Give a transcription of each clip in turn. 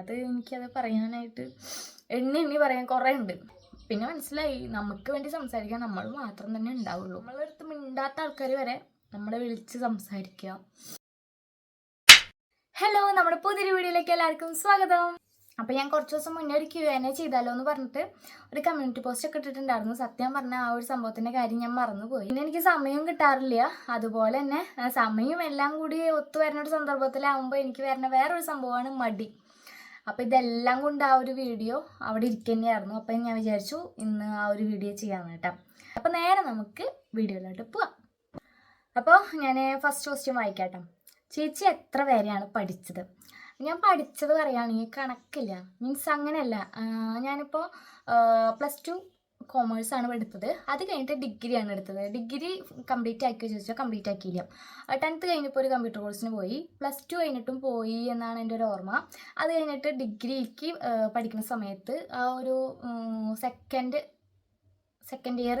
അത് എനിക്കത് പറയാനായിട്ട് എണ്ണി എണ്ണി പറയാൻ കുറേ ഉണ്ട്. പിന്നെ മനസ്സിലായി നമുക്ക് വേണ്ടി സംസാരിക്കാൻ നമ്മൾ മാത്രം തന്നെ ഉണ്ടാവുള്ളൂ. നമ്മളടുത്ത് മിണ്ടാത്ത ആൾക്കാർ വരെ നമ്മളെ വിളിച്ച് സംസാരിക്കുക ഹലോ നമ്മുടെ പുതിയൊരു വീഡിയോയിലേക്ക് എല്ലാവർക്കും സ്വാഗതം. അപ്പോൾ ഞാൻ കുറച്ച് ദിവസം മുന്നേ ഒരു ക്യു എൻ എ ചെയ്താലോ എന്ന് പറഞ്ഞിട്ട് ഒരു കമ്മ്യൂണിറ്റി പോസ്റ്റ് ഒക്കെ ഇട്ടിട്ടുണ്ടായിരുന്നു. സത്യം പറഞ്ഞാൽ ആ ഒരു സംഭവത്തിന്റെ കാര്യം ഞാൻ മറന്നുപോയി. പിന്നെ എനിക്ക് സമയം കിട്ടാറില്ല. അതുപോലെ തന്നെ സമയം എല്ലാം കൂടി ഒത്തു വരുന്ന ഒരു സന്ദർഭത്തിലാവുമ്പോൾ എനിക്ക് വരുന്ന വേറൊരു സംഭവമാണ് മടി. അപ്പോൾ ഇതെല്ലാം കൊണ്ട് ആ ഒരു വീഡിയോ അവിടെ ഇരിക്കുന്നതായിരുന്നു അപ്പം ഞാൻ വിചാരിച്ചു ഇന്ന് ആ ഒരു വീഡിയോ ചെയ്യാമെന്ന് കേട്ടോ. അപ്പോൾ നേരെ നമുക്ക് വീഡിയോയിലോട്ട് പോവാം. അപ്പോൾ ഞാൻ ഫസ്റ്റ് ക്വസ്റ്റ്യൻ വായിക്കാട്ടോ. ചേച്ചി എത്ര പേരെയാണ് പഠിച്ചത്? ഞാൻ പഠിച്ചത് പറയുകയാണെങ്കിൽ കണക്കില്ല. മീൻസ് അങ്ങനെയല്ല. ഞാനിപ്പോൾ പ്ലസ് ടു കോമേഴ്സ് ആണ് എടുത്തത്. അത് കഴിഞ്ഞിട്ട് ഡിഗ്രിയാണ് എടുത്തത്. ഡിഗ്രി കംപ്ലീറ്റ് ആക്കിയോ ചോദിച്ചാൽ കംപ്ലീറ്റ് ആക്കിയില്ല. ടെൻത്ത് കഴിഞ്ഞപ്പോൾ ഒരു കമ്പ്യൂട്ടർ കോഴ്സിന് പോയി. പ്ലസ് ടു കഴിഞ്ഞിട്ടും പോയി എന്നാണ് എന്റെ ഒരു ഓർമ്മ. അത് കഴിഞ്ഞിട്ട് ഡിഗ്രിക്ക് പഠിക്കുന്ന സമയത്ത് ആ ഒരു second second year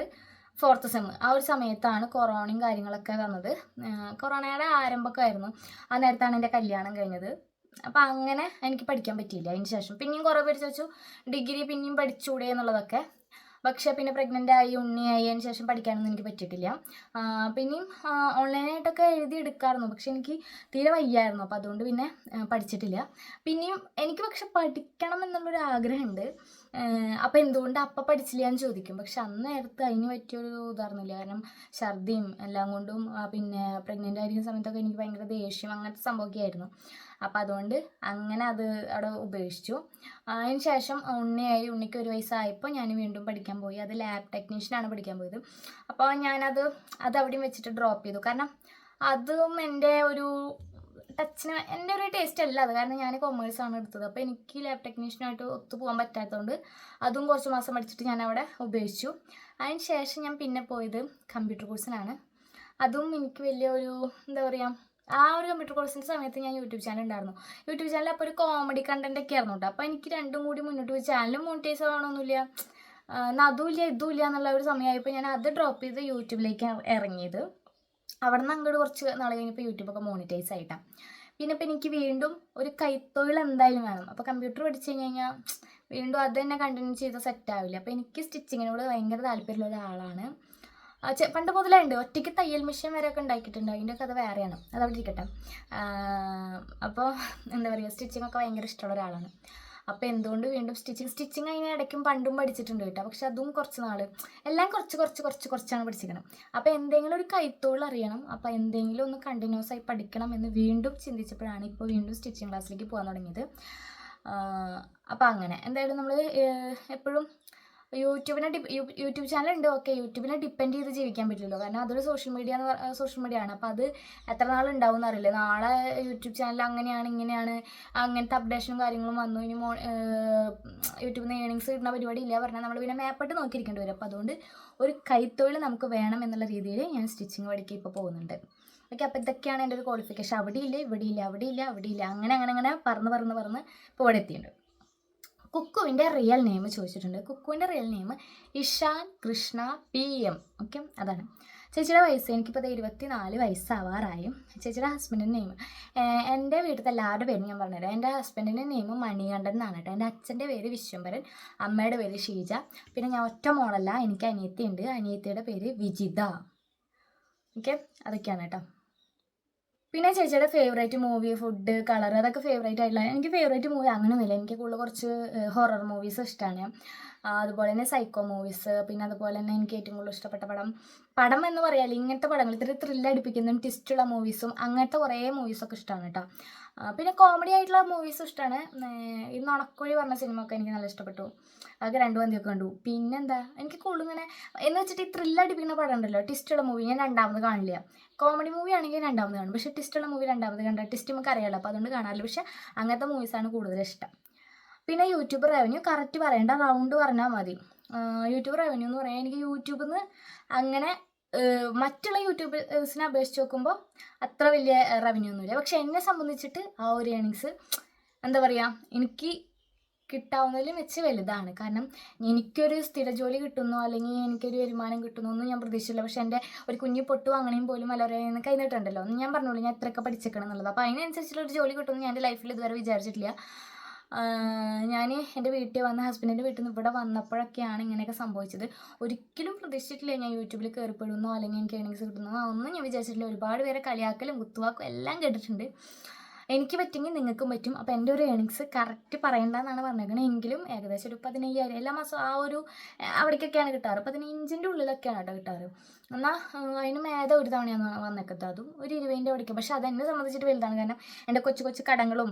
fourth sem ആ ഒരു സമയത്താണ് കൊറോണയും കാര്യങ്ങളൊക്കെ വന്നത്. കൊറോണയുടെ ആരംഭമൊക്കെ ആയിരുന്നു. ആ നേരത്താണ് എന്റെ കല്യാണം കഴിഞ്ഞത്. അപ്പം അങ്ങനെ എനിക്ക് പഠിക്കാൻ പറ്റിയില്ല. അതിന് ശേഷം പിന്നെയും കുറേ പേര് ചോദിച്ചു ഡിഗ്രി പിന്നെയും പഠിച്ചൂടെ? എന്നുള്ളതൊക്കെ. പക്ഷേ പിന്നെ പ്രഗ്നന്റ് ആയി ഉണ്ണിയായി അതിന് ശേഷം പഠിക്കാനൊന്നും എനിക്ക് പറ്റിയിട്ടില്ല. പിന്നെയും ഓൺലൈനായിട്ടൊക്കെ എഴുതി എടുക്കാമായിരുന്നു പക്ഷെ എനിക്ക് തീരെ വയ്യായിരുന്നു. അപ്പോൾ അതുകൊണ്ട് പിന്നെ പഠിച്ചിട്ടില്ല. പിന്നെയും എനിക്ക് പക്ഷെ പഠിക്കണം എന്നുള്ളൊരു ആഗ്രഹമുണ്ട് അപ്പോൾ എന്തുകൊണ്ട് അപ്പം പഠിച്ചില്ല എന്ന് ചോദിക്കും. പക്ഷെ അന്ന് നേരത്ത് അതിന് പറ്റിയൊരു ഇതായിരുന്നില്ല. കാരണം ഛർദിയും എല്ലാം കൊണ്ടും പിന്നെ പ്രഗ്നന്റ് ആയിരിക്കുന്ന സമയത്തൊക്കെ എനിക്ക് ഭയങ്കര ദേഷ്യം അങ്ങനത്തെ സംഭവമൊക്കെ ആയിരുന്നു. അപ്പോൾ അതുകൊണ്ട് അങ്ങനെ അത് അവിടെ ഉപേക്ഷിച്ചു. അതിന് ശേഷം ഉണ്ണിയായി ഉണ്ണിക്ക് ഒരു വയസ്സായപ്പോൾ ഞാൻ വീണ്ടും പഠിക്കാൻ പോയി. അത് ലാബ് ടെക്നീഷ്യനാണ് പഠിക്കാൻ പോയത്. അപ്പോൾ ഞാനത് അത് അവിടെയും വെച്ചിട്ട് ഡ്രോപ്പ് ചെയ്തു. കാരണം അതും എന്റെ ഒരു ടച്ചിന് എന്റെ ഒരു ടേസ്റ്റ് അല്ല. അത് കാരണം ഞാൻ കൊമേഴ്സ് ആണ് എടുത്തത്. അപ്പോൾ എനിക്ക് ലാബ് ടെക്നീഷ്യനായിട്ട് ഒത്തു പോകാൻ പറ്റാത്തതുകൊണ്ട് അതും കുറച്ച് മാസം പഠിച്ചിട്ട് ഞാൻ അവിടെ ഉപേക്ഷിച്ചു. അതിന് ശേഷം ഞാൻ പിന്നെ പോയത് കമ്പ്യൂട്ടർ കോഴ്സിനാണ് അതും എനിക്ക് വലിയ ഒരു എന്താ പറയുക ആ ഒരു കമ്പ്യൂട്ടർ കോഴ്സിന്റെ സമയത്ത് ഞാൻ യൂട്യൂബ് ചാനൽ ഉണ്ടായിരുന്നു. യൂട്യൂബ് ചാനൽ അപ്പോൾ ഒരു കോമഡി കണ്ടന്റ് ഒക്കെ ആയിരുന്നു കേട്ടോ അപ്പോൾ എനിക്ക് രണ്ടും കൂടി മുന്നോട്ട് പോയി. ചാനലും മോണിറ്റൈസ് ആവണമെന്നില്ല അതുമില്ല ഇതുമില്ല എന്നുള്ള ഒരു സമയമായപ്പോൾ ഞാൻ അത് ഡ്രോപ്പ് ചെയ്ത് യൂട്യൂബിലേക്ക് ഇറങ്ങിയത്. അവിടെ നിന്ന് അങ്ങോട്ട് കുറച്ച് നാൾ കഴിഞ്ഞപ്പോൾ യൂട്യൂബൊക്കെ മോണിറ്റൈസ് ആയിട്ടാ. പിന്നെ ഇപ്പം എനിക്ക് വീണ്ടും ഒരു കൈത്തൊഴിൽ എന്തായാലും വേണം. അപ്പോൾ കമ്പ്യൂട്ടർ പഠിച്ചു കഴിഞ്ഞ് കഴിഞ്ഞാൽ വീണ്ടും അത് തന്നെ കണ്ടിന്യൂ ചെയ്ത് സെറ്റ് ആവില്ല. അപ്പോൾ എനിക്ക് സ്റ്റിച്ചിങ്ങിനോട് ഭയങ്കര താല്പര്യമുള്ള ഒരാളാണ്. പണ്ട് മുതലേ ഉണ്ട് ഒറ്റയ്ക്ക് തയ്യൽ മെഷീൻ വരെയൊക്കെ ഉണ്ടാക്കിയിട്ടുണ്ട്. അതിന്റെ കഥ വേറെയാണ്. അത് അവിടെ ഇരിക്കട്ടെ അപ്പോൾ എന്താ പറയുക സ്റ്റിച്ചിങ്ങൊക്കെ ഭയങ്കര ഇഷ്ടമുള്ള ഒരാളാണ്. അപ്പോൾ എന്തുകൊണ്ട് വീണ്ടും സ്റ്റിച്ചിങ്? സ്റ്റിച്ചിങ് അതിന് ഇടയ്ക്കും പണ്ടും പഠിച്ചിട്ടുണ്ട് കേട്ടോ. പക്ഷെ അതും കുറച്ച് നാൾ എല്ലാം കുറച്ച് കുറച്ച് കുറച്ച് കുറച്ചാണ് പഠിച്ചിരിക്കണം അപ്പോൾ എന്തെങ്കിലും ഒരു കൈത്തോളം അറിയണം. അപ്പോൾ എന്തെങ്കിലും ഒന്ന് കണ്ടിന്യൂസ് ആയി പഠിക്കണം എന്ന് വീണ്ടും ചിന്തിച്ചപ്പോഴാണ് ഇപ്പോൾ വീണ്ടും സ്റ്റിച്ചിങ് ക്ലാസ്സിലേക്ക് പോകാൻ തുടങ്ങിയത്. അപ്പോൾ അങ്ങനെ. എന്തായാലും നമ്മൾ എപ്പോഴും യൂട്യൂബിനെ യൂട്യൂബ് ചാനൽ ഉണ്ട് ഓക്കെ. യൂട്യൂബിനെ ഡിപ്പെൻഡ് ചെയ്ത് ജീവിക്കാൻ പറ്റില്ലല്ലോ. കാരണം അതൊരു സോഷ്യൽ മീഡിയ എന്ന് സോഷ്യൽ മീഡിയ ആണ് അപ്പോൾ അത് എത്ര നാൾ ഉണ്ടാവും എന്നറിയില്ല. നാളെ യൂട്യൂബ് ചാനൽ അങ്ങനെയാണ് ഇങ്ങനെയാണ് അങ്ങനത്തെ അപ്ഡേഷനും കാര്യങ്ങളും വന്നു. ഇനി മോ യൂട്യൂബിൽ നിന്ന് ഏണിങ്സ് കിട്ടുന്ന പരിപാടി ഇല്ല പറഞ്ഞാൽ നമ്മൾ പിന്നെ മേപ്പെട്ട് നോക്കിയിരിക്കേണ്ടി വരും. അപ്പോൾ അതുകൊണ്ട് ഒരു കൈത്തൊഴിൽ നമുക്ക് വേണം എന്നുള്ള രീതിയിൽ ഞാൻ സ്റ്റിച്ചിങ് പഠിക്കുക ഇപ്പോൾ പോകുന്നുണ്ട്. ഓക്കെ അപ്പോൾ ഇതൊക്കെയാണ് എന്റെ ഒരു ക്വാളിഫിക്കേഷൻ അവിടെ ഇല്ല ഇവിടെ ഇല്ല അവിടെ ഇല്ല അവിടെ ഇല്ല അങ്ങനെ അങ്ങനെ അങ്ങനെ പറന്ന് പറന്ന് പറന്ന് ഇപ്പോൾ ഇവിടെ എത്തിയിട്ടുണ്ട്. കുക്കുവിന്റെ റിയൽ നെയിം ചോദിച്ചിട്ടുണ്ട്. കുക്കുവിന്റെ real name Ishan Krishna P M. Okay അതാണ്. ചേച്ചിയുടെ വയസ്സ് എനിക്കിപ്പോൾ അത് ഇരുപത്തി നാല് വയസ്സാവാറായി. ചേച്ചിയുടെ ഹസ്ബൻഡിന്റെ നെയിം എന്റെ വീട്ടിലത്തെ എല്ലാവരുടെ പേരും ഞാൻ പറഞ്ഞുതരാം. എന്റെ ഹസ്ബൻഡിന്റെ നെയിം മണികണ്ഠൻ എന്നാണ് കേട്ടോ. എന്റെ അച്ഛന്റെ പേര് വിശ്വംഭരൻ അമ്മയുടെ പേര് ഷീജ. പിന്നെ ഞാൻ ഒറ്റ മോളല്ല എനിക്ക് അനിയത്തി ഉണ്ട് അനിയത്തിയുടെ പേര് വിജിത. ഓക്കെ അതൊക്കെയാണ് കേട്ടോ. പിന്നെ ചേച്ചിയുടെ ഫേവറേറ്റ് മൂവി ഫുഡ് കളർ അതൊക്കെ ഫേവറേറ്റ് ആയിട്ടുള്ള എനിക്ക് ഫേവറേറ്റ് മൂവി അങ്ങനെയൊന്നുമില്ല. എനിക്ക് കൂടുതൽ കുറച്ച് ഹൊറർ മൂവീസ് ഇഷ്ടമാണ് അതുപോലെ തന്നെ സൈക്കോ മൂവീസ് പിന്നെ അതുപോലെ തന്നെ എനിക്ക് ഏറ്റവും കൂടുതൽ ഇഷ്ടപ്പെട്ട പടം പടം എന്ന് പറയാൽ ഇങ്ങനത്തെ പടങ്ങൾ ഇത്തിരി ത്രില്ലടിപ്പിക്കുന്നതും ട്വിസ്റ്റുള്ള മൂവീസും അങ്ങനത്തെ കുറേ മൂവീസൊക്കെ ഇഷ്ടമാണ് കേട്ടോ. പിന്നെ കോമഡി ആയിട്ടുള്ള മൂവീസും ഇഷ്ടമാണ് ഈ നുണക്കുഴി പറഞ്ഞ സിനിമ ഒക്കെ എനിക്ക് നല്ല ഇഷ്ടപ്പെട്ടു. അതൊക്കെ രണ്ടു മന്തിയൊക്കെ കണ്ടു. പിന്നെന്താ? എനിക്ക് കൂടുതൽ ഇങ്ങനെ എന്ന് വെച്ചിട്ട് ഈ ത്രില്ലടിപ്പിക്കുന്ന പടം ഉണ്ടല്ലോ ട്വിസ്റ്റുള്ള മൂവി ഞാൻ രണ്ടാമത് കാണില്ല. കോമഡി മൂവി ആണെങ്കിൽ രണ്ടാമത് കാണും. പക്ഷേ ട്വിസ്റ്റുള്ള മൂവി രണ്ടാമത് കണ്ട ട്വിസ്റ്റ് നമുക്ക് അറിയാമല്ലോ അപ്പോൾ അതുകൊണ്ട് കാണാറില്ല. പക്ഷേ അങ്ങനത്തെ മൂവീസാണ് കൂടുതൽ ഇഷ്ടം. പിന്നെ യൂട്യൂബ് റവന്യൂ കറക്റ്റ് പറയേണ്ട റൗണ്ട് പറഞ്ഞാൽ മതി. യൂട്യൂബ് റവന്യൂ എന്ന് പറയാൻ എനിക്ക് യൂട്യൂബിൽ നിന്ന് അങ്ങനെ മറ്റുള്ള യൂട്യൂബേഴ്സിനെ അപേക്ഷിച്ച് നോക്കുമ്പോൾ അത്ര വലിയ റവന്യൂ ഒന്നുമില്ല. പക്ഷെ എന്നെ സംബന്ധിച്ചിട്ട് ആ ഒരു ഏണിങ്സ് എന്താ പറയുക എനിക്ക് കിട്ടാവുന്നതിലും വെച്ച് വലുതാണ്. കാരണം എനിക്കൊരു സ്ഥിര ജോലി കിട്ടുന്നു അല്ലെങ്കിൽ എനിക്കൊരു വരുമാനം കിട്ടുന്നു ഒന്നും ഞാൻ പ്രതീക്ഷിച്ചില്ല. പക്ഷേ എന്റെ ഒരു കുഞ്ഞു പൊട്ടു അങ്ങനെയും പോലും എല്ലാവരെയും കൈ നീട്ടുണ്ടല്ലോ ഒന്ന് ഞാൻ പറഞ്ഞോളൂ ഞാൻ ഇത്രയൊക്കെ പഠിച്ചേക്കണം എന്നുള്ളത്. അപ്പോൾ അതിനനുസരിച്ചുള്ള ഒരു ജോലി കിട്ടുമെന്ന് ഞാൻ എന്റെ ലൈഫിൽ ഇതുവരെ വിചാരിച്ചിട്ടില്ല. ഞാൻ എന്റെ വീട്ടിൽ വന്ന ഹസ്ബൻഡിന്റെ വീട്ടിൽ നിന്ന് ഇവിടെ വന്നപ്പോഴൊക്കെയാണ് ഇങ്ങനെയൊക്കെ സംഭവിച്ചത്. ഒരിക്കലും പ്രതീക്ഷിച്ചിട്ടില്ല ഞാൻ യൂട്യൂബിൽ കയറിപ്പെടുന്നോ അല്ലെങ്കിൽ എനിക്ക് ഏണിങ്സ് കിട്ടുന്നോ ഒന്നും ഞാൻ വിചാരിച്ചിട്ടില്ല. ഒരുപാട് പേരെ കളിയാക്കലും കുത്തുവാക്കും എല്ലാം കേട്ടിട്ടുണ്ട്. എനിക്ക് പറ്റുമെങ്കിൽ നിങ്ങൾക്കും പറ്റും. അപ്പോൾ എന്റെ ഒരു ഏണിങ്സ് കറക്റ്റ് പറയണ്ടെന്നാണ് പറഞ്ഞേക്കുന്നത് എങ്കിലും ഏകദേശം ഒരു പതിനയ്യായിരം എല്ലാ മാസവും ആ ഒരു അവിടേക്കൊക്കെയാണ് കിട്ടാറ്. പതിനഞ്ചിന്റെ ഉള്ളിലൊക്കെയാണ് കേട്ടോ കിട്ടാറ്. എന്നാൽ അതിന് മേലെ ഒരു തവണയാണ് വന്നേക്കത്ത് അതും ഒരു ഇരുപതിന്റെ അവിടേക്ക്. പക്ഷെ അതെന്നെ സംബന്ധിച്ചിട്ട് വലുതാണ്. കാരണം എന്റെ കൊച്ചു കൊച്ചു കടങ്ങളും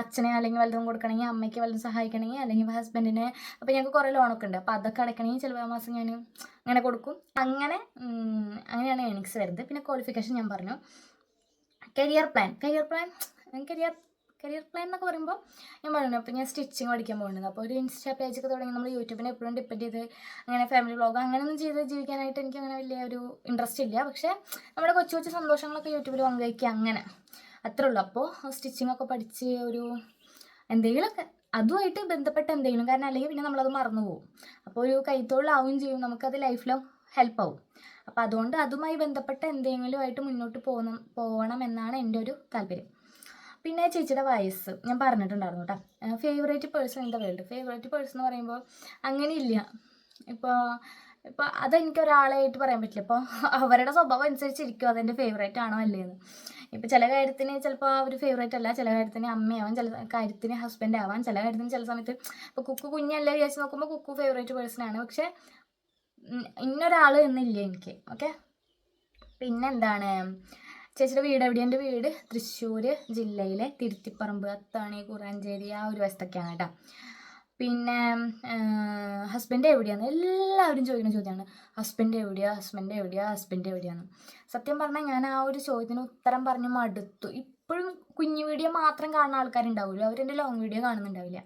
അച്ഛനെ അല്ലെങ്കിൽ വലുതും കൊടുക്കണമെങ്കിൽ അമ്മയ്ക്ക് വലുതും സഹായിക്കണമെങ്കിൽ അല്ലെങ്കിൽ ഹസ്ബൻഡിനെ അപ്പോൾ ഞങ്ങൾക്ക് കുറേ ലോണൊക്കെ ഉണ്ട്. അപ്പോൾ അതൊക്കെ അടയ്ക്കണമെങ്കിൽ ചിലപ്പോൾ മാസം ഞാൻ അങ്ങനെ കൊടുക്കും. അങ്ങനെ അങ്ങനെയാണ് ഏണിങ്സ് വരുന്നത്. പിന്നെ ക്വാളിഫിക്കേഷൻ ഞാൻ പറഞ്ഞു. Career plan career plan career career plan എന്നൊക്കെ പറയുമ്പോൾ ഞാൻ പറഞ്ഞു അപ്പോൾ ഞാൻ സ്റ്റിച്ചിങ് പഠിക്കാൻ പോകുന്നത് അപ്പോൾ ഒരു ഇൻസ്റ്റാ പേജൊക്കെ തുടങ്ങി നമ്മൾ യൂട്യൂബിനെ എപ്പോഴും ഡിപ്പെൻഡ് ചെയ്ത് അങ്ങനെ ഫാമിലി വ്ളോഗ് അങ്ങനെയൊന്നും ചെയ്ത് ജീവിക്കാനായിട്ട് എനിക്ക് അങ്ങനെ വലിയ ഒരു ഇൻട്രസ്റ്റ് ഇല്ല. പക്ഷേ നമ്മുടെ കൊച്ചു കൊച്ചു സന്തോഷങ്ങളൊക്കെ യൂട്യൂബിൽ പങ്കുവയ്ക്കുക അങ്ങനെ. അത്രേ ഉള്ളൂ. അപ്പോൾ സ്റ്റിച്ചിങ് ഒക്കെ പഠിച്ച് ഒരു എന്തെങ്കിലുമൊക്കെ അതുമായിട്ട് ബന്ധപ്പെട്ട എന്തെങ്കിലും കാരണം അല്ലെങ്കിൽ പിന്നെ നമ്മളത് മറന്നു പോകും അപ്പോൾ ഒരു കൈത്തൊഴിലാവുകയും ചെയ്യും. നമുക്കത് ലൈഫ് ലോങ് ഹെൽപ്പ് ആവും. അപ്പോൾ അതുകൊണ്ട് അതുമായി ബന്ധപ്പെട്ട എന്തെങ്കിലുമായിട്ട് മുന്നോട്ട് പോകണം പോകണം എന്നാണ് എന്റെ ഒരു താല്പര്യം. പിന്നെ ചേച്ചിയുടെ വയസ്സ്. ഞാൻ പറഞ്ഞിട്ടുണ്ടായിരുന്നു കേട്ടോ favourite person in the world favourite person എന്ന് പറയുമ്പോൾ അങ്ങനെയില്ല. ഇപ്പോൾ ഇപ്പോൾ അതെനിക്ക് ഒരാളായിട്ട് പറയാൻ പറ്റില്ല. ഇപ്പോൾ അവരുടെ സ്വഭാവം അനുസരിച്ചിരിക്കും അതെന്റെ ഫേവറേറ്റ് ആണോ അല്ലേന്ന്. ഇപ്പോൾ ചില കാര്യത്തിന് ചിലപ്പോൾ അവർ ഫേവറേറ്റ് അല്ല. ചില കാര്യത്തിന് അമ്മയാവാൻ ചില കാര്യത്തിന് ഹസ്ബൻഡ് ആവാൻ ചില കാര്യത്തിന് ചില സമയത്ത് ഇപ്പോൾ കുക്കു കുഞ്ഞല്ലേ വിചാരിച്ച് നോക്കുമ്പോൾ കുക്കു ഫേവറേറ്റ് പേഴ്സൺ ആണ്. പക്ഷേ ഇന്നൊരാൾ എന്നില്ല എനിക്ക്. ഓക്കെ? പിന്നെന്താണ്? ചേച്ചിയുടെ വീട് എവിടെയാണ് എന്റെ വീട്? തൃശ്ശൂർ ജില്ലയിലെ തിരുത്തിപ്പറമ്പ്. അത്താണി കുറാഞ്ചേരി ആ ഒരു വശത്തൊക്കെയാണ് കേട്ടോ. പിന്നെ ഹസ്ബൻഡ് എവിടെയാണ്? എല്ലാവരും ചോദിക്കുന്ന ചോദ്യമാണ്. ഹസ്ബൻഡ് എവിടെയാ? ഹസ്ബൻഡ് എവിടെയാ? ഹസ്ബൻഡ് എവിടെയാണ് സത്യം പറഞ്ഞാൽ ഞാൻ ആ ഒരു ചോദ്യത്തിന് ഉത്തരം പറഞ്ഞ് മടുത്തു. ഇപ്പോഴും കുഞ്ഞു വീഡിയോ മാത്രം കാണുന്ന ആൾക്കാരുണ്ടാവില്ല അവരെന്റെ ലോങ് വീഡിയോ കാണുന്നുണ്ടാവില്ല.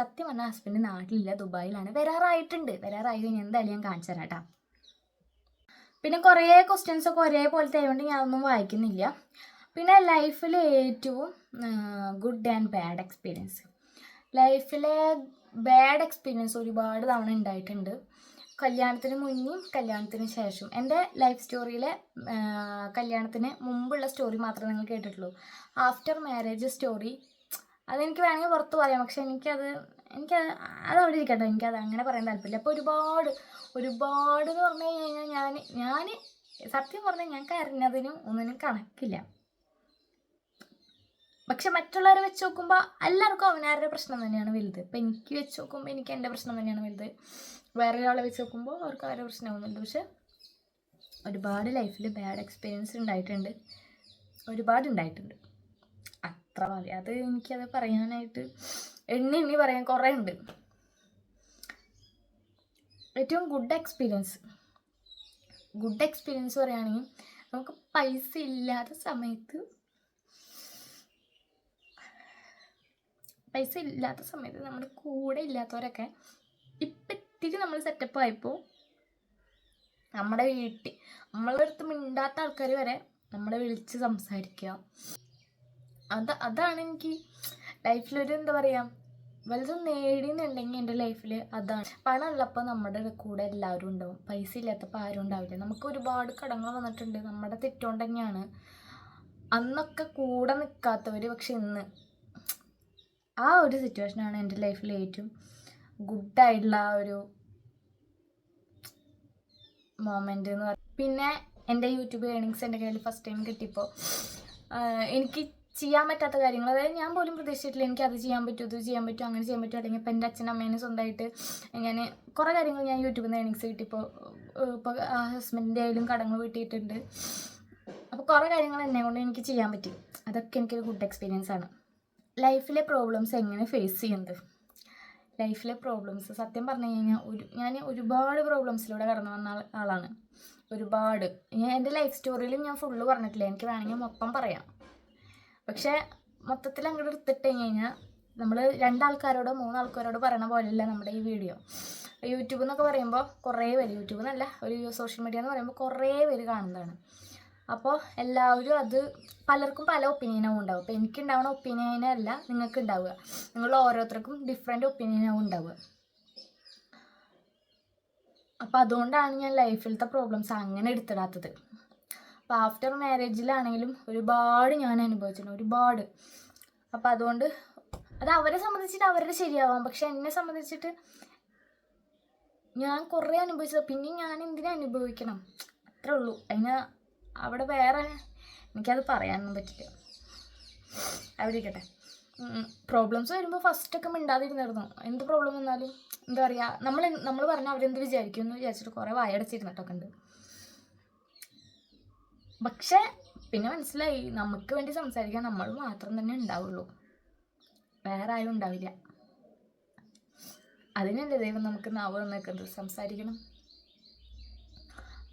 സത്യം പറഞ്ഞാൽ ഹസ്ബൻഡ് നാട്ടിലില്ല. ദുബായിലാണ്. വരാറായിട്ടുണ്ട്. വരാറായി കഴിഞ്ഞാൽ എന്തായാലും ഞാൻ കാണിച്ചു തരാം കേട്ടോ. പിന്നെ കുറേ ക്വസ്റ്റ്യൻസ് ഒക്കെ ഒരേപോലത്തെ ആയതുകൊണ്ട് ഞാനൊന്നും വായിക്കുന്നില്ല. പിന്നെ ലൈഫിൽ ഏറ്റവും ഗുഡ് ആൻഡ് ബാഡ് എക്സ്പീരിയൻസ് ലൈഫിലെ ബാഡ് എക്സ്പീരിയൻസ് ഒരുപാട് തവണ ഉണ്ടായിട്ടുണ്ട് കല്യാണത്തിന് മുന്നും കല്യാണത്തിന് ശേഷം എന്റെ ലൈഫ് സ്റ്റോറിയിലെ കല്യാണത്തിന് മുമ്പുള്ള സ്റ്റോറി മാത്രമേ നിങ്ങൾ കേട്ടിട്ടുള്ളൂ. ആഫ്റ്റർ മാരേജ് സ്റ്റോറി അതെനിക്ക് വേണമെങ്കിൽ പുറത്ത് പറയാം. പക്ഷെ എനിക്കത് എനിക്കത് അത് അവിടെ ഇരിക്കട്ടെ. എനിക്കത് അങ്ങനെ പറയാൻ താല്പര്യമില്ല. അപ്പോൾ ഒരുപാട് ഒരുപാട് എന്ന് പറഞ്ഞു കഴിഞ്ഞാൽ ഞാൻ സത്യം പറഞ്ഞാൽ ഞാൻ കരഞ്ഞതിനും ഒന്നിനും കണക്കില്ല. പക്ഷെ മറ്റുള്ളവരെ വെച്ച് നോക്കുമ്പോൾ എല്ലാവർക്കും അവനാരുടെ പ്രശ്നം തന്നെയാണ് വലുത്. ഇപ്പം എനിക്ക് വെച്ച് നോക്കുമ്പോൾ എനിക്ക് എന്റെ പ്രശ്നം തന്നെയാണ് വലുത്. വേറെ ഒരാളെ വെച്ച് നോക്കുമ്പോൾ അവർക്ക് അവരുടെ പ്രശ്നമാകുന്നുണ്ട് പക്ഷെ ഒരുപാട് ലൈഫിൽ ബാഡ് എക്സ്പീരിയൻസ് ഉണ്ടായിട്ടുണ്ട്. ഒരുപാട് ഉണ്ടായിട്ടുണ്ട്. അത്ര മതി. അത് എനിക്കത് പറയാനായിട്ട് എണ്ണി എണ്ണി പറയാൻ കുറേ ഉണ്ട്. ഏറ്റവും ഗുഡ് എക്സ്പീരിയൻസ് ഗുഡ് എക്സ്പീരിയൻസ് പറയുകയാണെങ്കിൽ നമുക്ക് പൈസ ഇല്ലാത്ത സമയത്ത് പൈസ ഇല്ലാത്ത സമയത്ത് നമ്മുടെ കൂടെ ഇല്ലാത്തവരൊക്കെ ഇപ്പം ഇത്തിരി നമ്മൾ സെറ്റപ്പ് ആയപ്പോൾ നമ്മുടെ വീട്ടിൽ നമ്മളെ അടുത്ത് മിണ്ടാത്ത ആൾക്കാർ വരെ നമ്മളെ വിളിച്ച് സംസാരിക്കുക. അത് അതാണ് എനിക്ക് ലൈഫിലൊരു എന്താ പറയുക വലുതും നേടിയെന്നുണ്ടെങ്കിൽ എന്റെ ലൈഫിൽ അതാണ്. പണം ഉള്ളപ്പോൾ നമ്മുടെ കൂടെ എല്ലാവരും ഉണ്ടാവും. പൈസ ഇല്ലാത്തപ്പോൾ ആരും ഉണ്ടാവില്ല. നമുക്ക് ഒരുപാട് കടങ്ങൾ വന്നിട്ടുണ്ട്. നമ്മുടെ തെറ്റുകൊണ്ട് അന്നൊക്കെ കൂടെ നിൽക്കാത്തവർ പക്ഷെ ഇന്ന് ആ ഒരു സിറ്റുവേഷനാണ് എന്റെ ലൈഫിൽ ഏറ്റവും ഗുഡായിട്ടുള്ള ആ ഒരു മൊമെന്റ് എന്ന് പറയുന്നത് പിന്നെ എന്റെ യൂട്യൂബ് ഏണിങ്സ് എന്റെ കയ്യിൽ ഫസ്റ്റ് ടൈം കിട്ടിയപ്പോൾ എനിക്ക് ചെയ്യാൻ പറ്റാത്ത കാര്യങ്ങൾ. അതായത് ഞാൻ പോലും പ്രതീക്ഷിച്ചിട്ടില്ല എനിക്ക് അത് ചെയ്യാൻ പറ്റും ഇത് ചെയ്യാൻ പറ്റും അങ്ങനെ ചെയ്യാൻ പറ്റും. അല്ലെങ്കിൽ ഇപ്പം എന്റെ അച്ഛനും അമ്മേനെ സ്വന്തമായിട്ട് ഞാൻ കുറേ കാര്യങ്ങൾ ഞാൻ യൂട്യൂബിൽ നിന്ന് ഏണിങ്സ് കിട്ടി. ഇപ്പോൾ ഇപ്പോൾ ഹസ്ബൻഡിന്റെ ആയാലും കടങ്ങൾ വീട്ടിയിട്ടുണ്ട്. അപ്പോൾ കുറേ കാര്യങ്ങൾ എന്നെ കൊണ്ട് എനിക്ക് ചെയ്യാൻ പറ്റി. അതൊക്കെ എനിക്കൊരു ഗുഡ് എക്സ്പീരിയൻസ് ആണ്. ലൈഫിലെ പ്രോബ്ലംസ് എങ്ങനെ ഫേസ് ചെയ്യുന്നത്? ലൈഫിലെ പ്രോബ്ലംസ് സത്യം പറഞ്ഞു കഴിഞ്ഞാൽ ഒരു ഞാൻ ഒരുപാട് പ്രോബ്ലംസിലൂടെ കടന്നു വന്ന ആളാണ്. ഒരുപാട്. ഞാൻ എന്റെ ലൈഫ് സ്റ്റോറിയിൽ ഞാൻ ഫുള്ള് പറഞ്ഞിട്ടില്ല. എനിക്ക് വേണമെങ്കിൽ മൊത്തം പറയാം. പക്ഷേ മൊത്തത്തിൽ അങ്ങോട്ട് എടുത്തിട്ട് കഴിഞ്ഞാൽ നമ്മൾ രണ്ടാൾക്കാരോടോ മൂന്നാൾക്കാരോടോ പറയണ പോലെയല്ല നമ്മുടെ ഈ വീഡിയോ. യൂട്യൂബ് എന്നൊക്കെ പറയുമ്പോൾ കുറേ പേര് യൂട്യൂബ് എന്നല്ല ഒരു സോഷ്യൽ മീഡിയ എന്ന് പറയുമ്പോൾ കുറേ പേര് കാണുന്നതാണ്. അപ്പോൾ എല്ലാവരും അത് പലർക്കും പല ഒപ്പീനിയനാവും ഉണ്ടാവും. അപ്പോൾ എനിക്കുണ്ടാവുന്ന ഒപ്പീനിയനല്ല നിങ്ങൾക്ക് ഉണ്ടാവുക നിങ്ങൾ ഓരോരുത്തർക്കും ഡിഫറെന്റ് ഒപ്പീനിയനാവും ഉണ്ടാവുക. അപ്പോൾ അതുകൊണ്ടാണ് ഞാൻ ലൈഫിലത്തെ പ്രോബ്ലംസ് അങ്ങനെ എടുത്തിടാത്തത്. അപ്പോൾ ആഫ്റ്റർ മാരേജിലാണെങ്കിലും ഒരുപാട് ഞാൻ അനുഭവിച്ചിട്ടുണ്ട് ഒരുപാട്. അപ്പോൾ അതുകൊണ്ട് അത് അവരെ സംബന്ധിച്ചിട്ട് അവരുടെ ശരിയാവാം. പക്ഷെ എന്നെ സംബന്ധിച്ചിട്ട് ഞാൻ കുറേ അനുഭവിച്ചത്. പിന്നെ ഞാൻ എന്തിനാ അനുഭവിക്കണം? അത്രേ ഉള്ളൂ. അതിന് അവിടെ വേറെ എനിക്കത് പറയാനൊന്നും പറ്റില്ല. അവിടെ പ്രോബ്ലംസ് വരുമ്പോൾ ഫസ്റ്റൊക്കെ മിണ്ടാതിരുന്നിരുന്നു എന്ത് പ്രോബ്ലം വന്നാലും എന്താ പറയുക നമ്മൾ നമ്മൾ പറഞ്ഞാൽ അവരെന്ത് വിചാരിക്കും എന്ന് വിചാരിച്ചിട്ട് കുറേ വായടച്ചിരുന്നിട്ടൊക്കെ ഉണ്ട്. പക്ഷേ പിന്നെ മനസ്സിലായി. നമുക്ക് വേണ്ടി സംസാരിക്കാൻ നമ്മൾ മാത്രം തന്നെ ഉണ്ടാവുള്ളൂ. വേറെ ആരും ഉണ്ടാവില്ല. അതിനല്ലേ ദൈവം നമുക്ക് നാവ് തന്നേക്കുന്നത്? സംസാരിക്കണം.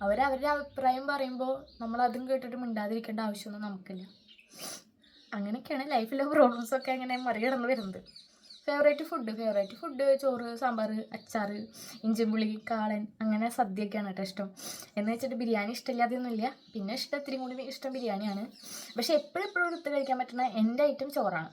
അവരവരുടെ അഭിപ്രായം പറയുമ്പോൾ നമ്മൾ അതും കേട്ടിട്ട് മിണ്ടാതിരിക്കേണ്ട ആവശ്യമൊന്നും നമുക്കില്ല. അങ്ങനെയൊക്കെയാണ് ലൈഫിലെ പ്രോബ്ലംസ് ഒക്കെ അങ്ങനെ മറികടന്ന് വരുന്നത്. ഫേവറേറ്റ് ഫുഡ് ഫേവറേറ്റ് ഫുഡ് ചോറ് സാമ്പാർ അച്ചാർ ഇഞ്ചിമ്പുളി കാളൻ അങ്ങനെ സദ്യയൊക്കെയാണ് കേട്ടോ ഇഷ്ടം. എന്ന് വെച്ചിട്ട് ബിരിയാണി ഇഷ്ടമില്ലാതെയൊന്നുമില്ല. പിന്നെ ഇഷ്ടം ഇത്തിരി കൂടി ഇഷ്ടം ബിരിയാണിയാണ്. പക്ഷെ എപ്പോഴും എപ്പോഴും എടുത്ത് കഴിക്കാൻ പറ്റുന്ന എന്റെ ഐറ്റം ചോറാണ്.